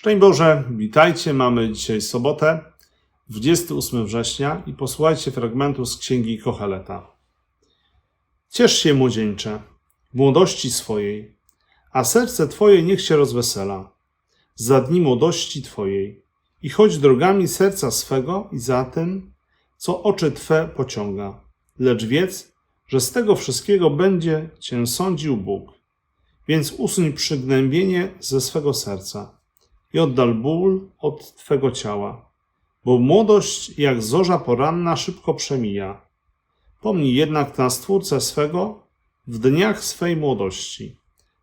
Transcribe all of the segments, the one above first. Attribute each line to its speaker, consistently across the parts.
Speaker 1: Szczęść Boże, witajcie. Mamy dzisiaj sobotę, 28 września i posłuchajcie fragmentu z księgi Kocheleta. Ciesz się, młodzieńcze, młodości swojej, a serce Twoje niech się rozwesela za dni młodości Twojej i chodź drogami serca swego i za tym, co oczy Twe pociąga. Lecz wiedz, że z tego wszystkiego będzie Cię sądził Bóg. Więc usuń przygnębienie ze swego serca i oddal ból od Twego ciała, bo młodość jak zorza poranna szybko przemija. Pomnij jednak na Stwórcę swego w dniach swej młodości,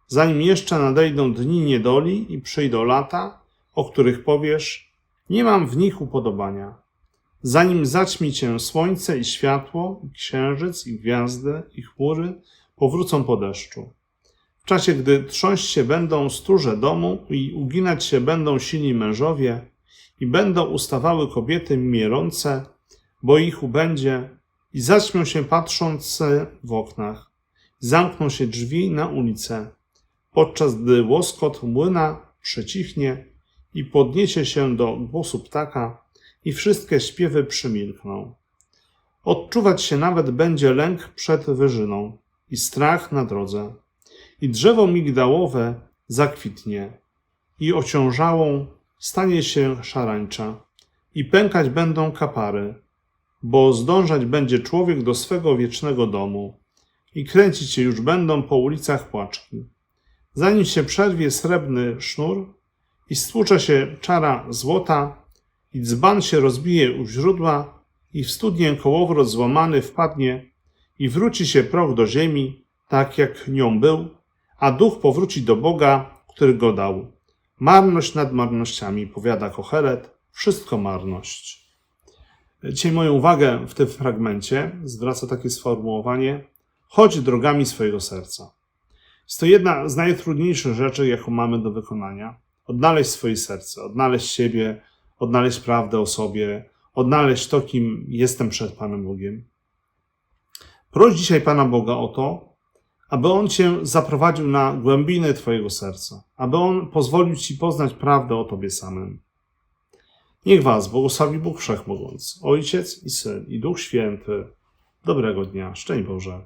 Speaker 1: zanim jeszcze nadejdą dni niedoli i przyjdą lata, o których powiesz, nie mam w nich upodobania. Zanim zaćmi cię słońce i światło, i księżyc, i gwiazdy, i chmury powrócą po deszczu. W czasie, gdy trząść się będą stróże domu i uginać się będą silni mężowie i będą ustawały kobiety mierące, bo ich ubędzie i zaćmią się patrzące w oknach. Zamkną się drzwi na ulicę, podczas gdy łoskot młyna przecichnie i podniesie się do głosu ptaka i wszystkie śpiewy przymilkną. Odczuwać się nawet będzie lęk przed wyżyną i strach na drodze i drzewo migdałowe zakwitnie, i ociążałą stanie się szarańcza, i pękać będą kapary, bo zdążać będzie człowiek do swego wiecznego domu, i kręcić się już będą po ulicach płaczki. Zanim się przerwie srebrny sznur i stłucze się czara złota, i dzban się rozbije u źródła, i w studnię kołowrot złamany wpadnie, i wróci się proch do ziemi, tak jak nią był, a duch powróci do Boga, który go dał. Marność nad marnościami, powiada Kochelet, wszystko marność. Dzisiaj moją uwagę w tym fragmencie zwraca takie sformułowanie: chodź drogami swojego serca. Jest to jedna z najtrudniejszych rzeczy, jaką mamy do wykonania. Odnaleźć swoje serce, odnaleźć siebie, odnaleźć prawdę o sobie, odnaleźć to, kim jestem przed Panem Bogiem. Proś dzisiaj Pana Boga o to, aby On Cię zaprowadził na głębiny Twojego serca, aby On pozwolił Ci poznać prawdę o Tobie samym. Niech Was błogosławi Bóg Wszechmogący, Ojciec i Syn i Duch Święty. Dobrego dnia. Szczęść Boże.